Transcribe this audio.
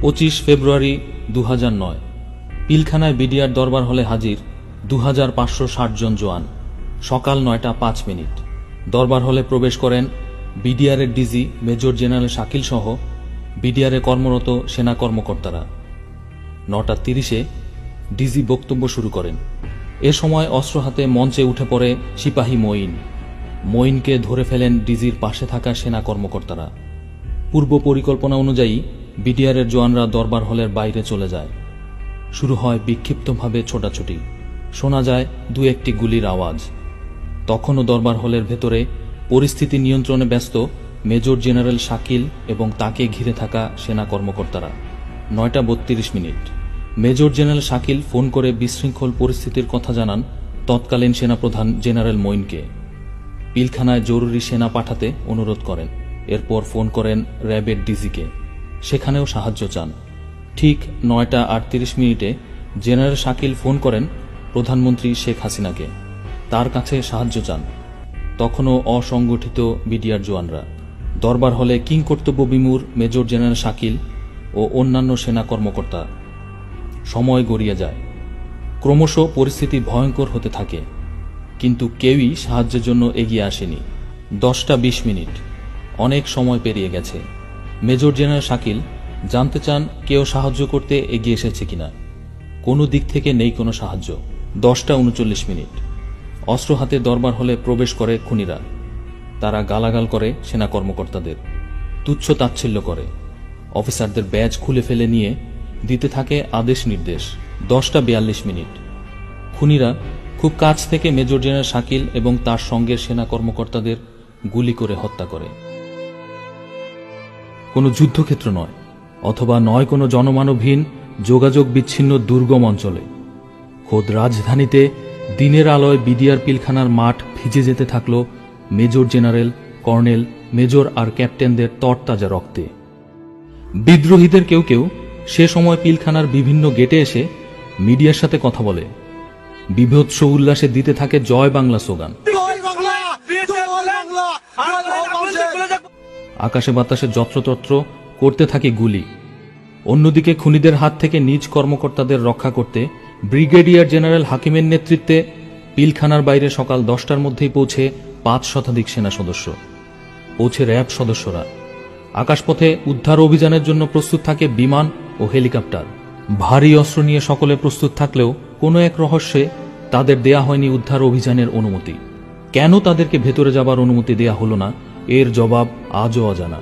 পঁচিশ ফেব্রুয়ারি দু নয়। পিলখানায় বিডিআর দরবার হলে হাজির দু হাজার পাঁচশো ষাট জন জওয়ান। সকাল নয়টা পাঁচ মিনিট। দরবার হলে প্রবেশ করেন বিডিআরের ডিজি মেজর জেনারেল শাকিল সহ বিডিআরে কর্মরত সেনা কর্মকর্তারা। নটা তিরিশে ডিজি বক্তব্য শুরু করেন। এ সময় অস্ত্র হাতে মঞ্চে উঠে পড়ে সিপাহী মঈন। মঈনকে ধরে ফেলেন ডিজির পাশে থাকা সেনা কর্মকর্তারা। পূর্ব পরিকল্পনা অনুযায়ী বিডিআরের জওয়ানরা দরবার হলের বাইরে চলে যায়। শুরু হয় বিক্ষিপ্তভাবে ছোটাছুটি। শোনা যায় দু একটি গুলির আওয়াজ। তখনও দরবার হলের ভেতরে পরিস্থিতি নিয়ন্ত্রণে ব্যস্ত মেজর জেনারেল শাকিল এবং তাকে ঘিরে থাকা সেনা কর্মকর্তারা। নয়টা বত্রিশ minute. Major general Shakil phone করে বিশৃঙ্খল পরিস্থিতির কথা জানান তৎকালীন সেনাপ্রধান জেনারেল মঈনকে। পিলখানায় জরুরি সেনা পাঠাতে অনুরোধ করেন। এরপর ফোন করেন র্যাবের ডিজিকে। সেখানেও সাহায্য চান। ঠিক নয়টা আটত্রিশ মিনিটে জেনারেল শাকিল ফোন করেন প্রধানমন্ত্রী শেখ হাসিনাকে। তার কাছে সাহায্য চান। তখনও অসংগঠিত বিডিআর জওয়ানরা। দরবার হলে কিং কর্তব্য বিমূর, মেজর জেনারেল শাকিল ও অন্যান্য সেনা কর্মকর্তা। সময় গড়িয়ে যায়। ক্রমশ পরিস্থিতি ভয়ঙ্কর হতে থাকে। কিন্তু কেউই সাহায্যের জন্য এগিয়ে আসেনি। দশটা বিশ মিনিট। অনেক সময় পেরিয়ে গেছে। মেজর জেনারেল শাকিল জানতে চান কেউ সাহায্য করতে এগিয়ে এসেছে কিনা। কোনো দিক থেকে নেই কোনো সাহায্য। দশটা উনচল্লিশ মিনিট। অস্ত্র হাতে দরবার হলে প্রবেশ করে খুনিরা। তারা গালাগাল করে সেনা কর্মকর্তাদের। তুচ্ছ তাচ্ছিল্য করে। অফিসারদের ব্যাজ খুলে ফেলে নিয়ে দিতে থাকে আদেশ নির্দেশ। দশটা বিয়াল্লিশ মিনিট। খুনিরা খুব কাছ থেকে মেজর জেনারেল শাকিল এবং তার সঙ্গের সেনা কর্মকর্তাদের গুলি করে হত্যা করে। কোনো যুদ্ধক্ষেত্র নয়, অথবা নয় কোনো জনমানবহীন, যোগাযোগ বিচ্ছিন্ন দুর্গম অঞ্চলে। খোদ রাজধানীতে দিনের আলোয় বিডিআর পিলখানার মাঠ ভিজে যেতে থাকল মেজর জেনারেল, কর্নেল, মেজর আর ক্যাপ্টেনদের তরতাজা রক্তে। বিদ্রোহীদের কেউ কেউ সে সময় পিলখানার বিভিন্ন গেটে এসে মিডিয়ার সাথে কথা বলে। বিভৎস উল্লাসে দিতে থাকে জয় বাংলা স্লোগান। আকাশে বাতাসে যত্রতত্র করতে থাকে গুলি। অন্যদিকে খুনিদের হাত থেকে নিজ কর্মকর্তাদের রক্ষা করতে ব্রিগেডিয়ার জেনারেল হাকিমের নেতৃত্বে পিলখানার বাইরে সকাল দশটার মধ্যেই পৌঁছে পাঁচ শতাধিক সেনা সদস্য, পৌঁছে র্যাব সদস্যরা। আকাশপথে উদ্ধার অভিযানের জন্য প্রস্তুত থাকে বিমান ও হেলিকপ্টার। ভারী অস্ত্র নিয়ে সকলে প্রস্তুত থাকলেও কোনো এক রহস্যে তাদের দেয়া হয়নি উদ্ধার অভিযানের অনুমতি। কেন তাদেরকে ভেতরে যাবার অনুমতি দেয়া হলো না এর জবাব আজও অজানা।